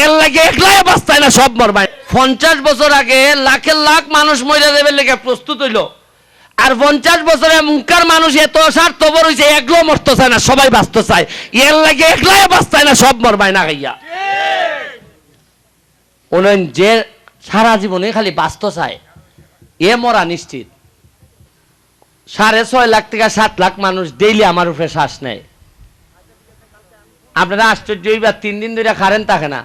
এর লাগে একলাই বাস্তায় না, সব মরবাই পঞ্চাশ বছর আগে লাখের লাখ মানুষ মরে দেবে লেগে প্রস্তুত হইল। আর পঞ্চাশ বছরে মুখার মানুষ এত স্বার্থপর হয়েছে একলো মরতে চায় না, সবাই বাঁচতে চায় এর লাগে একলাই বাস্তায় না, সব মরবাই না খাইয়া ওনেন যে সারা জীবনে খালি বাঁচতে চায় এ মরা নিশ্চিত। সাড়ে ছয় লাখ থেকে সাত লাখ মানুষ ডেইলি আমার উপরে শ্বাস নেয়। আপনারা আশ্চর্য হইবার তিন দিন ধরে খারেন থাকে না।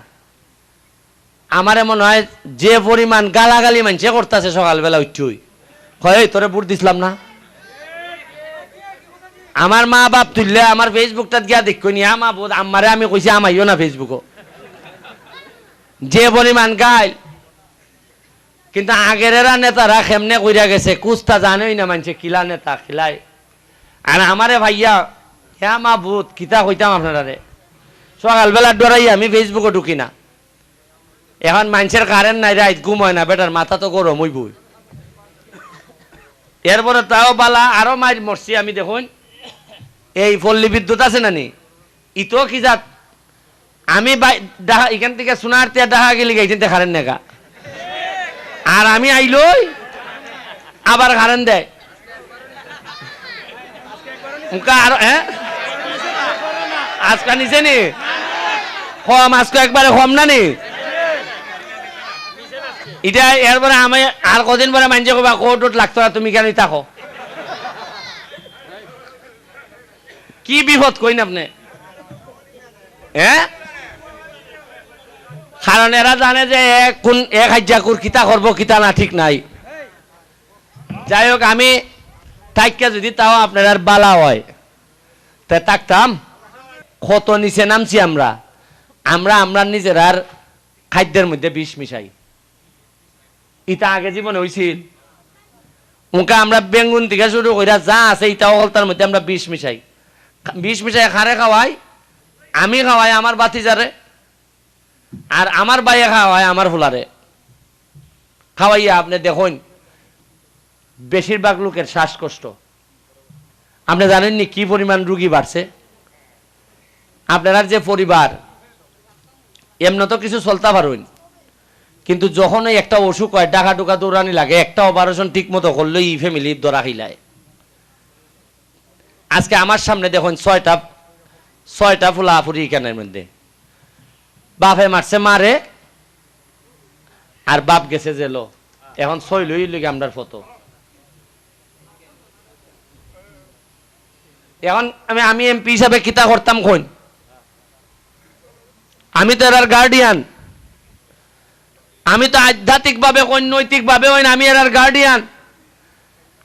আমারে মনে হয় যে পরিমাণ গালাগালি মানছে করতেছে সকালবেলা উঠছুই হয় তোরে বুট দিছিলাম না? আমার মা বাপ তুললে আমার ফেসবুকটা গিয়া দেখো নি, আমা বোধ আমারে আমি কইছি আমাইও না ফেসবুকও যে পরিমাণ গাইল কিন্তু আগের এরা নেতারা খেমনে কইরা গেছে, কুস্তা জানেই না মানছে কিলা নেতা খিলাই আর আমারে ভাইয়া হ্যাঁ মা ভূত কিতা কইতাম আপনারে সকালবেলা ডরাই আমি ফেসবুকে ঢুকি না। এখন মানুষের কারেন্ট নাই, রাইত ঘুম হয় না, বেটার মাথা তো গরম হইব এরপরে তাও বালা, আরও মার মরছি আমি, দেখুন। এই পল্লী বিদ্যুৎ আছে নানি ইতো কি জাত? আমি এখান থেকে সোনার তিয়া ডাহা গেলি গাইছেন কারেন্ট নেগা আর আমি আইলই, আবার কারেন্ট দেয়। আর হ্যাঁ? আজকা নিছে নি? কম আজকে একবারে কম না নি? এটা এরপরে আমি আর কদিন পরে মানছে কবা কোর্টত লাগতো না তুমি কেন থাকো। কি বিপদ কইন আপনি? হ্যাঁ কারণ এরা জানে যে কোন এক হাজ্যা কোর কিতা করব কিতা না ঠিক নাই। যাই হোক আমি তাইকা যদি তাও আপনার বালা হয়, তা থাকতাম কত নিচে নামছি আমরা। আমরা আমরা নিজের আর খাদ্যের মধ্যে বিষ মিশাই। ইটা আগে জীবনে হয়েছিল ওকে আমরা বেঙ্গুন থেকে শুরু করে যা আছে ইটা তার মধ্যে আমরা বিষ মিশাই। বিষ মিশাই খারে খাওয়াই, আমি খাওয়াই আমার বাতিজারে, আর আমার বাইয়ে খাওয়াই আমার ফুলারে। খাওয়াইয়া আপনি দেখুন, বেশিরভাগ লোকের শ্বাসকষ্ট। আপনি জানেননি কি পরিমাণ রুগী বাড়ছে? আপনার যে পরিবার এমন তো কিছু চলতে পারুন কিন্তু যখন ওই একটা অসুখ হয় ডাকা ডুকা দৌড়ানি লাগে, একটা অপারেশন ঠিক মতো করলে ই ফ্যামিলি দরা খিলায়। আজকে আমার সামনে দেখুন, ছয়টা ছয়টা ফুলা ফুরি এখানের মধ্যে। বাপে মারছে, মারে, আর বাপ গেছে জেলো এখন ছয় লই লই আমরার ফটো। এখন আমি আমি এমপি হিসাবে কিতা করতাম কোন আমি তো এরার গার্ডিয়ান আমি তো আধ্যাত্মিকভাবে নৈতিকভাবে হইন আমি এরার গার্ডিয়ান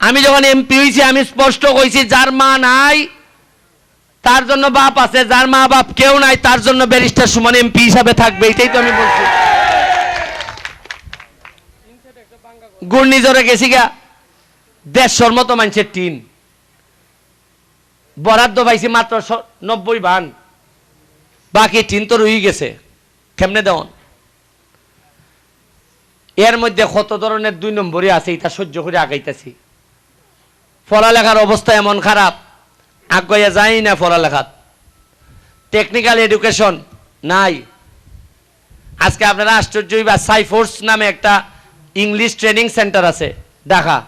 আমি যখন এমপি হয়েছি আমি স্পষ্ট কইছি, যার মা নাই, তার জন্য বাপ আছে, যার মা বাপ কেউ নাই, তার জন্য ব্যারিস্টার সুমন এমপি হিসাবে থাকবে এটাই তো আমি বলছি। ঘূর্ণিঝড়ে গেছি গা। দেড়শোর মতো মানুষের টিন। বরাদ্দ পাইছি মাত্র নব্বই ভান বাকি টিন তো রয়ে গেছে। কেমনে দেওয়ান? এর মধ্যে কত ধরনের দুই নম্বরই আছে, এটা সহ্য করে আগাইতেছি। পড়ালেখার অবস্থা এমন খারাপ, আগাইয়া যাই না পড়ালেখাত। টেকনিক্যাল এডুকেশন নাই। আজকে আপনারা আশ্চর্যই বা সাইফোর্স নামে একটা ইংলিশ ট্রেনিং সেন্টার আছে, ঢাকা।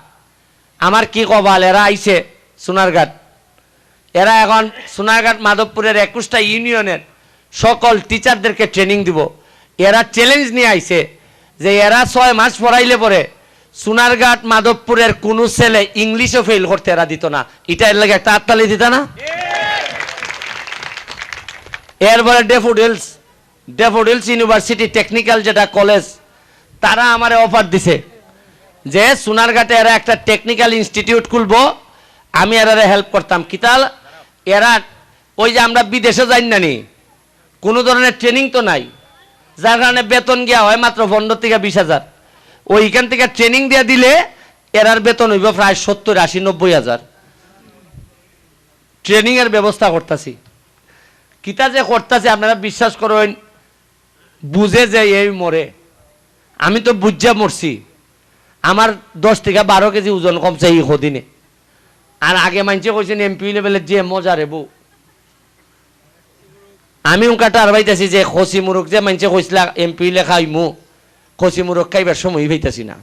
আমার কি কবাল এরা আইছে সোনারঘাট। এরা এখন সোনারঘাট মাধবপুরের একুশটা ইউনিয়নের সকল টিচারদেরকে ট্রেনিং দিব। এরা চ্যালেঞ্জ নিয়ে আইছে যে এরা ছয় মাস পড়াইলে পরে সোনারঘাট, মাধবপুরের কোনো ছেলে ইংলিশও ফেল করতে এরা দিত না। এটা এর লাগে একটা আত্মালি দিত না? এরপরে ডেফোডিলস ডেফোডিলস ইউনিভার্সিটি টেকনিক্যাল যেটা কলেজ তারা আমারে অফার দিছে যে সোনারঘাটে এরা একটা টেকনিক্যাল ইনস্টিটিউট খুলবো, আমি এরা হেল্প করতাম। কিতাল এরা, ওই যে আমরা বিদেশে যাই না নি, কোনো ধরনের ট্রেনিং তো নাই। যার কারণে বেতন গিয়া হয় মাত্র পনেরো থেকে বিশ হাজার। ওইখান থেকে ট্রেনিং দিয়ে দিলে এরার বেতন হইব প্রায় সত্তর, আশি, নব্বই হাজার। ট্রেনিংয়ের ব্যবস্থা করতেছি। কিতা যে করতেছে, আপনারা বিশ্বাস করেন, বুঝে যে এই মরে। আমি তো বুঝা মরছি। আমার দশ থেকে বারো কেজি ওজন কমছে এই সদিনে। আর আগে মানছে কইছেন এমপি লেভেলের যে মজা রে বউ। আমি উনকাটা আর ভাইতেছি যে খসি মুরুখ যে মানছে কইসলা এমপি লেখা হইমু, খসি মুরুখ খাইবার সময় ভাইতেছি না।